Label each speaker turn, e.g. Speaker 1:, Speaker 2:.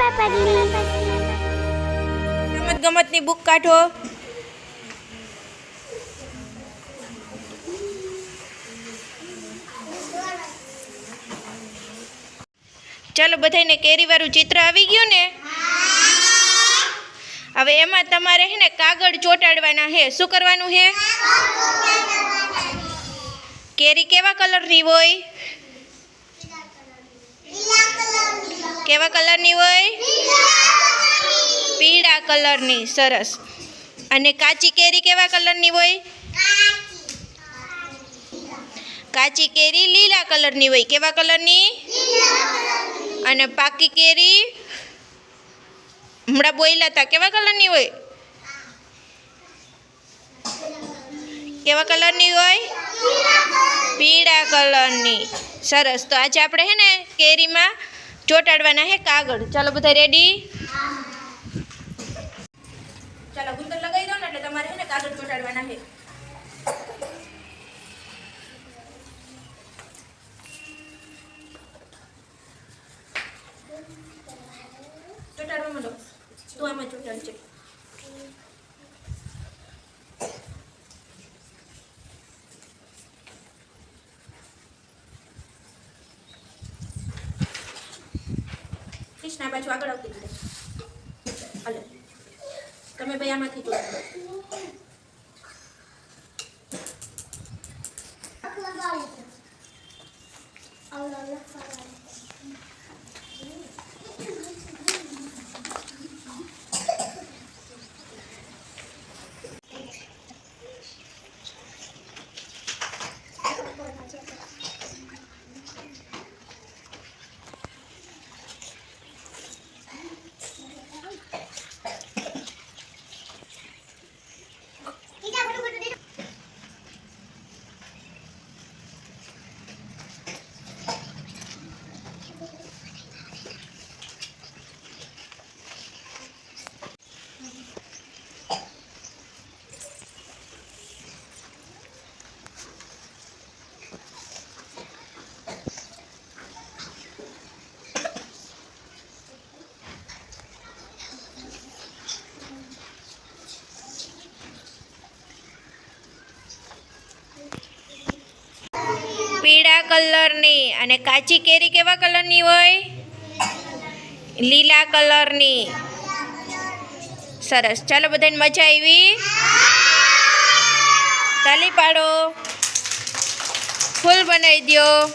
Speaker 1: રમત ગમતની બુક કાઢો. ચાલો બધાને કેરીવાળું ચિત્ર આવી ગયું ને? હવે એમાં તમારે હે ને કાગળ ચોંટાડવાના હે. શું કરવાનું હે? કેરી કેવા કલરની હોય? કેવા કલરની હોય? પીળા કલરની, સરસ. અને કાચી કેરી કેવા કલરની હોય? કાચી કેરી લીલા કલરની હોય. કેવા કલરની? અને પાકી કેરી? હમણાં બોયલા હતા કેવા કલરની હોય? કેવા કલરની હોય? પીળા કલરની. સરસ. તો આજે આપણે હે ને કેરીમાં ચોંટાડવાના હે કાગળ ચાલો બધા રેડી ચાલો ગુંદર લગાવી દો ને એટલે તમારે હે ને કાગળ ચોંટાડવાના છે ચોંટાડવા માંડો તું આમાં ચોંટાડજે કૃષ્ણા બાજુ આગળ આવતી રહે હાલો. તમે ભાઈ આમાંથી જોઈ પીળા કલરની અને કાચી કેરી કેવા કલરની હોય? લીલા કલરની. સરસ. ચાલો બધાને મજા આવી. તાલી પાડો. ફૂલ બનાવી દ્યો.